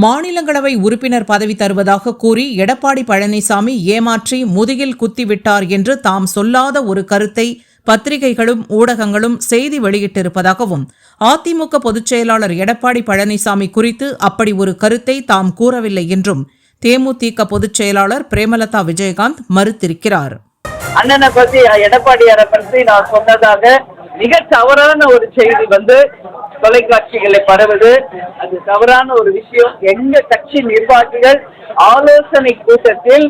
மாநிலங்களவை உறுப்பினர் பதவி தருவதாக கூறி எடப்பாடி பழனிசாமி ஏமாற்றி முதுகில் குத்திவிட்டார் என்று தாம் சொல்லாத ஒரு கருத்தை பத்திரிகைகளும் ஊடகங்களும் செய்தி வெளியிட்டிருப்பதாகவும் அதிமுக பொதுச்செயலாளர் எடப்பாடி பழனிசாமி குறித்து அப்படி ஒரு கருத்தை தாம் கூறவில்லை என்றும் தேமுதிக பொதுச் செயலாளர் பிரேமலதா விஜயகாந்த் மறுத்திருக்கிறார். அண்ணனை பத்தி எடப்பாடியாரை பற்றி நான் சொன்னதாக மிக தவறான ஒரு செய்தி வந்து தொலைக்காட்சிகளை பரவுது. அது தவறான ஒரு விஷயம். எங்க கட்சி நிர்வாகிகள் ஆலோசனை கூட்டத்தில்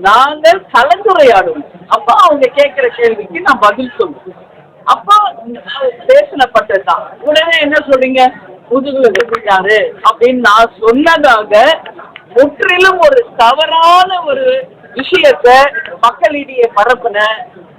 நாங்கள் கலந்துரையாடுவோம் அப்ப அவங்க கேட்கிற கேள்விக்கு நான் பதில் சொல்லுவேன் அப்ப பேசினப்பட்டதுதான் உடனே என்ன சொல்றீங்க? முதுகுல குத்திட்டாரு அப்படின்னு நான் சொன்னதாக முற்றிலும் ஒரு தவறான ஒரு விஷயத்த மக்களிடையே பரப்புன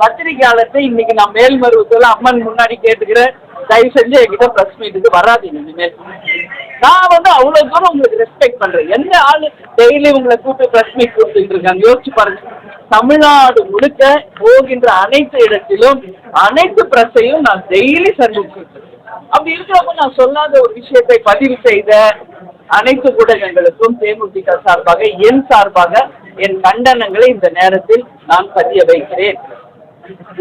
பத்திரிகையாளர்கிட்ட இன்னைக்கு நான் மேல்மருவத்தில் அம்மன் முன்னாடி கேட்டுக்கிறேன் தயவு செஞ்சு என்கிட்ட ப்ரெஸ் மீட்டுக்கு வராதீங்க இனிமேல். நான் வந்து அவ்வளவு தூரம் உங்களுக்கு ரெஸ்பெக்ட் பண்றேன். எந்த ஆளு டெய்லி உங்களை கூப்பிட்டு ப்ரெஸ் மீட் கொடுத்துட்டு இருக்காங்க? யோசிச்சு பாருங்க. தமிழ்நாடு முழுக்க போகின்ற அனைத்து இடத்திலும் அனைத்து பிரஸையும் நான் டெய்லி சந்திச்சிருக்கேன் அப்படி இருக்கிறப்ப நான் சொல்லாத ஒரு விஷயத்தை பதிவு செய்த அனைத்து ஊடகங்களுக்கும் தேமுதிக சார்பாக என் சார்பாக என் கண்டனங்களை இந்த நேரத்தில் நான் பதிய வைக்கிறேன்.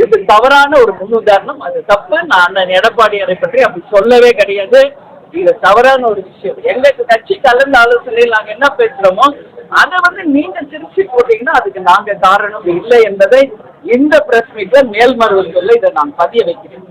இது தவறான ஒரு முன்னுதாரணம். அது தப்பு நான் அண்ணன் எடப்பாடியாரை பற்றி அப்படி சொல்லவே கிடையாது. இது தவறான ஒரு விஷயம். எங்க கட்சி கலந்து ஆலோசனையில் நாங்க என்ன பேசுறோமோ அதை வந்து நீங்க திருச்சி போட்டீங்கன்னா அதுக்கு நாங்க காரணம் இல்லை என்பதை இந்த பிரஸ் மீட்ல மேல்மருவத்தில் இதை நான் பதிய வைக்கிறேன்.